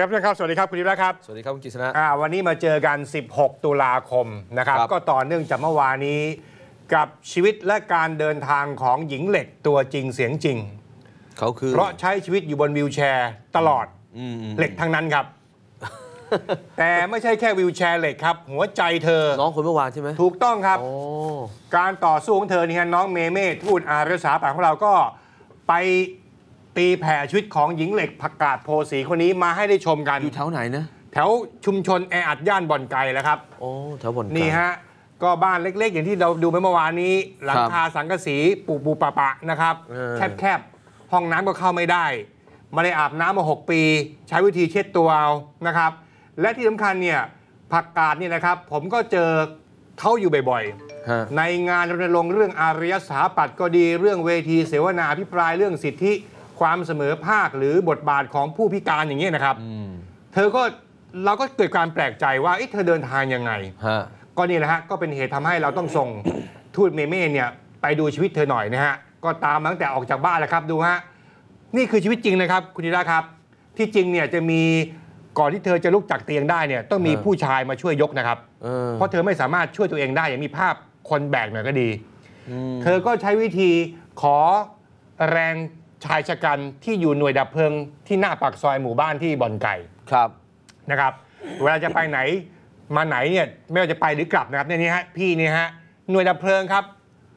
ครับท่านครับสวัสดีครับคุณธีระครับสวัสดีครับคุณกฤษณะอ่าวันนี้มาเจอกัน 16 ตุลาคมนะครับครับ ก็ต่อเนื่องจากเมื่อวานนี้ กับชีวิตและการเดินทางของหญิงเหล็กตัวจริงเสียงจริงเขาคือเพราะใช้ชีวิตอยู่บนวิวแชร์ ตลอดอืมอืมเหล็กทั้งนั้นครับ แต่ไม่ใช่แค่วิวแชร์เหล็กครับ หัวใจเธอน้องคนเมื่อวานใช่ไหมถูกต้องครับโอ้การต่อสู้ของเธอนี่ฮะน้องเมเม่ทูตอาริสาปากของเราก็ไป ตีแผ่ชีวิตของหญิงเหล็กผักกาดโพสีคนนี้มาให้ได้ชมกัน อยู่แถวไหนนะ แถวชุมชนแออัดย่านบ่อนไก่แล้วครับ โอ้แถวบนนี่ฮะก็บ้านเล็ก ๆ อย่างที่เราดูไปเมื่อวานนี้ หลังคาสังกะสีปูปูปะปะนะครับเออแคบๆ ห้องน้ำก็เข้าไม่ได้ไม่ได้อาบน้ำมา 6 ปี ใช้วิธีเช็ดตัวเอานะครับ และที่สำคัญเนี่ยผักกาดนี่นะครับ ผมก็เจอเขาอยู่บ่อยๆฮะในงานรณรงค์เรื่องอารยสถาปัตย์ก็ดีเรื่องเวทีเสวนาอภิปรายเรื่องสิทธิ ความเสมอภาคหรือบทบาทของผู้พิการอย่างนี้ยนะครับอืมเธอก็เราก็เกิดการแปลกใจว่าเอ๊ะเธอเดินทางยังไง ฮะ ก็นี่แหละฮะก็เป็นเหตุทำให้เราต้องส่ง ทูตเมเม่เนี่ยไปดูชีวิตเธอหน่อยนะฮะก็ตามมาตั้งแต่ออกจากบ้านแล้วครับดูฮะนี่คือชีวิตจริงนะครับ คุณธีระครับ ที่จริงเนี่ยจะมีก่อนที่เธอจะลุกจากเตียงได้เนี่ยต้องมีผู้ชายมาช่วยยกนะครับ เออเพราะเธอไม่สามารถช่วยตัวเองได้อย่างมีภาพคนแบกหน่อยก็ดีมเธอก็ใช้วิธีขอแรง ชายชะกันที่อยู่หน่วยดับเพลิงที่หน้าปากซอยหมู่บ้านที่บ่อนไก่ครับนะครับ เวลาจะไปไหนมาไหนเนี่ยไม่ว่าจะไปหรือกลับนะครับเนี่ยนี่ฮะพี่นี่ฮะหน่วยดับเพลิงครับ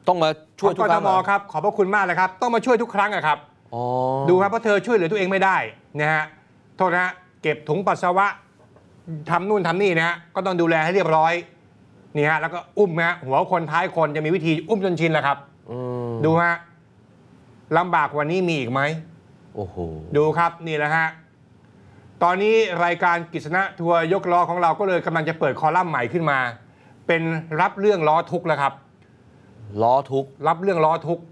ต้องมาช่วยทุขกองคกรั้ทงมเหรอครับขอบพระคุณมากเลยครับ ต้องมาช่วยทุกครั้งอะครับอ๋อดูครับเพราะเธอช่วยเหลือตัวเองไม่ได้นะฮะโทษนะฮะเก็บถุงปัสสาวะทำนู่นทำนี่นะฮะก็ต้องดูแลให้เรียบร้อยนี่ฮะแล้วก็อุ้มนะฮะหัวคนท้ายคนจะมีวิธีอุ้มจนชินแหละครับอืมดูฮะ ลำบากกว่านี้มีอีกไหม โอ้โห ดูครับนี่แหละฮะ ตอนนี้รายการกิษณะทัวร์ยกล้อของเราก็เลยกำลังจะเปิดคอลัมน์ใหม่ขึ้นมา เป็นรับเรื่องล้อทุกข์แล้วครับ ล้อทุกข์รับเรื่องล้อทุกข์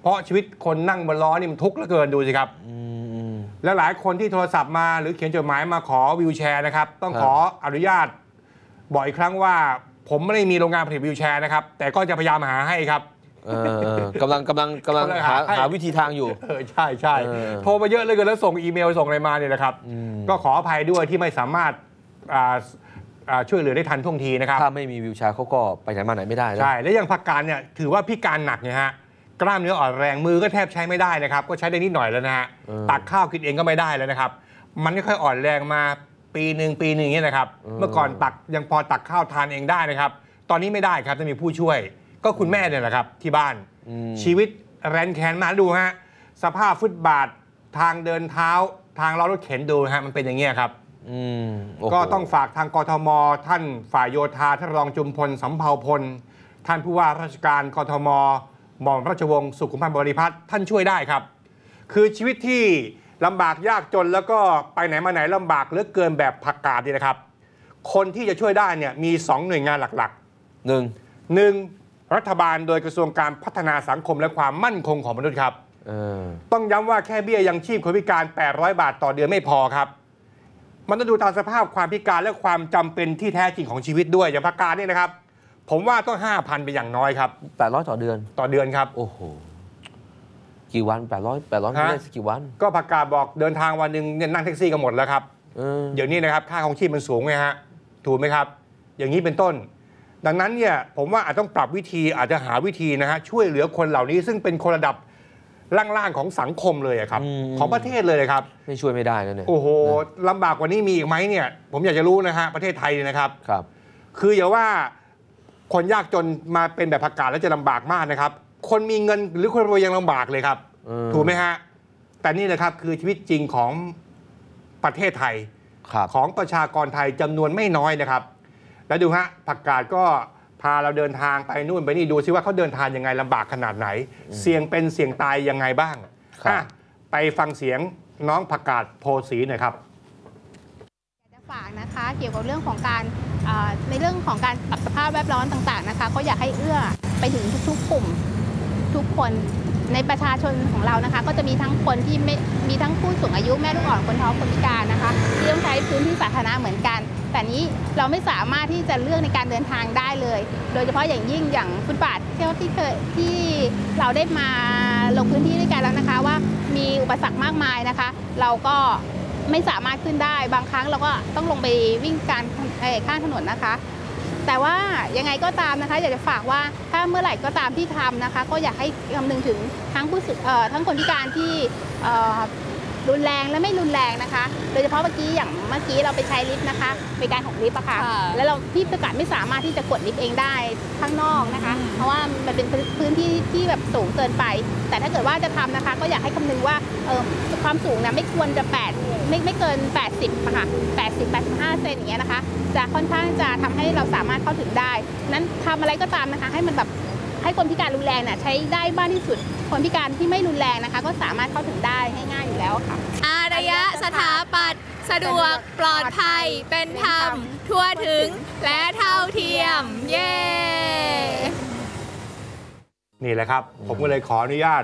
เพราะชีวิตคนนั่งบนล้อนี่มันทุกข์เหลือเกินดูสิครับ อืมอืมและหลายคนที่โทรศัพท์มาหรือเขียนจดหมายมาขอวิวแชร์นะครับ ต้องครับ ขออนุญาต บอกอีกครั้งว่า ผมไม่ได้มีโรงงานผลิตวิวแชร์นะครับ แต่ก็จะพยายามหาให้ครับ เออเออกำลังกำลังกำลังกำลังหาหาให้หาวิธีทางอยู่ เออใช่ใช่เออโทรมาเยอะเลยกันแล้วส่งอีเมลส่งอะไรมาเนี่ยนะครับอืมก็ขออภัยด้วยที่ไม่สามารถอ่าอ่าช่วยเหลือได้ทันท่วงทีนะครับ ถ้าไม่มีวิวแชร์เขาก็ไปไหนมาไหนไม่ได้นะใช่ และอย่างพักการเนี่ยถือว่าพิการหนักเนี่ยฮะกล้ามเนื้ออ่อนแรงมือก็แทบใช้ไม่ได้นะครับ ก็ใช้ได้นิดหน่อยแล้วนะฮะเออตักข้าวกินเองก็ไม่ได้แล้วนะครับ มันค่อยๆอ่อนแรงมาปีหนึ่งปีหนึ่งอย่างเงี้ยนะครับเออเมื่อก่อนตักยังพอตักข้าวทานเองได้นะครับ ตอนนี้ไม่ได้ครับจะมีผู้ช่วย ก็คุณแม่เนี่ยแหละครับที่บ้านอืมชีวิตแรนแคนมากดูฮะสภาพฟุตบาททางเดินเท้าทางล้อรถเข็นดูฮะมันเป็นอย่างเงี้ยครับอืมโอ้โหก็ต้องฝากทางกทม ท่านฝ่ายโยธาท่านรองจุมพลสำเภาพล ท่านผู้ว่าราชการกทมหม่อมราชวงศ์สุขุมพันธ์บริพัตรท่านช่วยได้ครับ คือชีวิตที่ลำบากยากจนแล้วก็ไปไหนมาไหนลำบากเหลือเกินแบบผักกาดนี่นะครับ คนที่จะช่วยได้เนี่ยมี 2 หน่วยงานหลักหนึ่งๆ 1. รัฐบาลโดยกระทรวงการพัฒนาสังคมและความมั่นคงของมนุษย์ครับเออต้องย้ำว่าแค่เบี้ยยังชีพคนพิการ 800 บาทต่อเดือนไม่พอครับ มันต้องดูตามสภาพความพิการและความจำเป็นที่แท้จริงของชีวิตด้วยอย่างพักการนี่นะครับ ผมว่าต้อง 5,000 เป็นอย่างน้อยครับแปดร้อยต่อเดือนต่อเดือนครับ โอ้โหกี่วันแปดร้อยแปดร้อยฮะไม่ได้กี่วัน ก็พักการบอกเดินทางวันหนึ่งเนี่ยนั่งแท็กซี่กันหมดแล้วครับเออเดี๋ยวนี้นะครับค่าของชีพมันสูงไงฮะถูกไหมครับ อย่างนี้เป็นต้น ดังนั้นเนี่ยผมว่าอาจต้องปรับวิธีอาจจะหาวิธีนะฮะช่วยเหลือคนเหล่านี้ซึ่งเป็นคนระดับล่างๆของสังคมเลยอะครับของประเทศเลยครับ ไม่ช่วยไม่ได้นะเนี่ยโอ้โหนะลำบากกว่านี้มีอีกไหมเนี่ย ผมอยากจะรู้นะฮะประเทศไทยเนี่ยนะครับ ครับ คืออย่าว่าคนยากจนมาเป็นแบบผักกาดแล้วจะลำบากมากนะครับ คนมีเงินหรือคนรวยยังลำบากเลยครับเออถูกไหมฮะ แต่นี่แหละครับคือชีวิตจริงของประเทศไทย ครับ ของประชากรไทยจำนวนไม่น้อยนะครับ แล้วดูฮะผักกาดก็พาเราเดินทางไปนู่นไปนี่ดูซิว่าเขาเดินทางยังไงลำบากขนาดไหน เสี่ยงเป็นเสี่ยงตายยังไงบ้างครับอะไปฟังเสียงน้องผักกาดโพสีหน่อยครับอยากจะฝากนะคะเกี่ยวกับเรื่องของการอ่าในเรื่องของการปรับสภาพแวดล้อมต่างๆนะคะก็อยากให้เอื้อไปถึงทุกๆกลุ่มทุกคนในประชาชนของเรานะคะ ก็จะมีทั้งคนที่ไม่มีทั้งผู้สูงอายุแม่ลูกอ่อนคนท้องคนพิการนะคะที่ต้องใช้พื้นที่สาธารณะเหมือนกัน แต่นี้เราไม่สามารถที่จะเลือกในการเดินทางได้เลย โดยเฉพาะอย่างยิ่งอย่างฟุตบาทที่ที่เคยที่เราได้มาลงพื้นที่ด้วยกันแล้วนะคะ ว่ามีอุปสรรคมากมายนะคะ เราก็ไม่สามารถขึ้นได้ บางครั้งเราก็ต้องลงไปวิ่งการข้างถนนนะคะ แต่ว่ายังไงก็ตามนะคะอยากจะฝากว่าถ้าเมื่อไหร่ก็ตามที่ทำนะคะ ก็อยากให้คำนึงถึงทั้งผู้สูงเอ่อทั้งคนพิการที่ รุนแรงและไม่รุนแรงนะคะ โดยเฉพาะเมื่อกี้อย่างเมื่อกี้เราไปใช้ลิฟต์นะคะบริการของลิฟต์อะค่ะค่ะ แล้วเราพี่ประกาศไม่สามารถที่จะกดลิฟต์เองได้ข้างนอกนะคะ เพราะว่ามันเป็นพื้นที่ที่แบบสูงเกินไป แต่ถ้าเกิดว่าจะทำนะคะ ก็อยากให้คำนึงว่าเออความสูงนะไม่ควรจะ 8 ไม่ไม่เกิน 80อะค่ะ80 85เซนอย่างเงี้ยนะคะ จะค่อนข้างจะทำให้เราสามารถเข้าถึงได้ นั้นทำอะไรก็ตามนะคะ ให้มันแบบ ให้คนพิการรุนแรงน่ะใช้ได้บ้างที่สุด คนพิการที่ไม่รุนแรงนะคะ ก็สามารถเข้าถึงได้ง่ายๆอยู่แล้วค่ะ อารยะสถาปัตย์สะดวกปลอดภัย เป็นธรรม ทั่วถึงและเท่าเทียม เย้ นี่แหละครับ ผมก็เลยขออนุญาต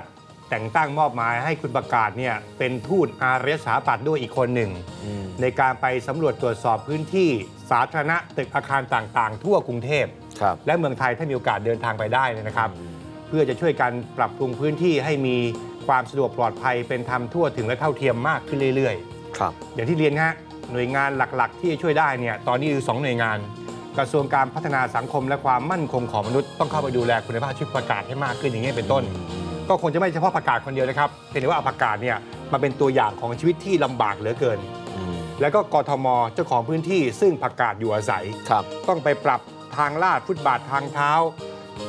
แต่งตั้งมอบหมายให้คุณประกาศเนี่ยเป็นทูตอารยสถาปัตย์ด้วยอีกคนหนึ่งอืมในการไปสำรวจตรวจสอบพื้นที่สาธารณะตึกอาคารต่างๆ ทั่วกรุงเทพ ครับและเมืองไทยถ้ามีโอกาสเดินทางไปได้เนยนะครับ เพื่อจะช่วยกันปรับปรุงพื้นที่ให้มีความสะดวกปลอดภัยเป็นธรรมทั่วถึงและเท่าเทียมมากขึ้นเรื่อยครับๆอย่างที่เรียนฮะหน่วยงานหลักๆ ที่จะช่วยได้เนี่ยตอนนี้คือสองหน่วยงาน กระทรวงการพัฒนาสังคมและความมั่นคงของมนุษย์ต้องเข้าไปดูแลคุณภาพชีวิตประกาศให้มากขึ้นอย่างนี้ยเป็นต้น ก็คงจะไม่เฉพาะประกาศคนเดียวนะครับเพียงแต่ว่าเอาประกาศเนี่ยมาเป็นตัวอย่างของชีวิตที่ลำบากเหลือเกินอืมแล้วก็กทมเจ้าของพื้นที่ซึ่งประกาศอยู่อาศัยครับต้องไปปรับ ทางลาดฟุตบาททางเท้า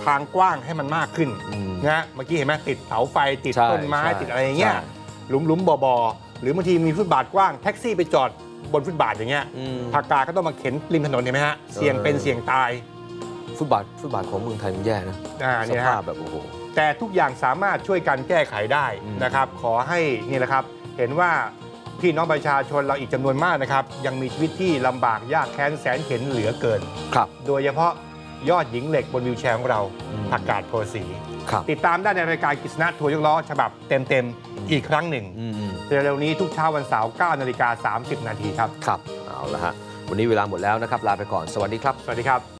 ทางกว้างให้มันมากขึ้นอืมนะเมื่อกี้เห็นไหมติดเสาไฟติดใช่ต้นไม้ใช่ติดอะไรอย่างเงี้ยใช่หลุมหลุมๆบ่อบ่อหรือบางทีมีฟุตบาทกว้างแท็กซี่ไปจอดบนฟุตบาทอย่างเงี้ยอืมภาคกลางก็ต้องมาเข็นริมถนนเห็นไหมฮะเสี่ยงเป็นเสี่ยงตาย ฟุตบาทฟุตบาทของเมืองไทยมันแย่นะอ่าสเนี่ยภาฮะพแบบโอ้โหแต่ทุกอย่างสามารถช่วยกันแก้ไขได้อืมนะครับ ขอให้นี่แหละครับ เห็นว่า พี่น้องประชาชนเราอีกจำนวนมากนะครับ ยังมีชีวิตที่ลำบากยากแค้นแสนเข็นเหลือเกินครับ โดยเฉพาะยอดหญิงเหล็กบนวิวแชร์ของเราอืมผักกาดโพสีครับติดตามได้ในรายการกิษณะทัวร์ยกล้อฉบับเต็มๆอีกครั้งหนึ่งอืมอืมเร็วๆนี้ทุกเช้าวันเสาร์9นาฬิกา30นาทีครับครับเอาละฮะวันนี้เวลาหมดแล้วนะครับ ลาไปก่อนสวัสดีครับ สวัสดีครับ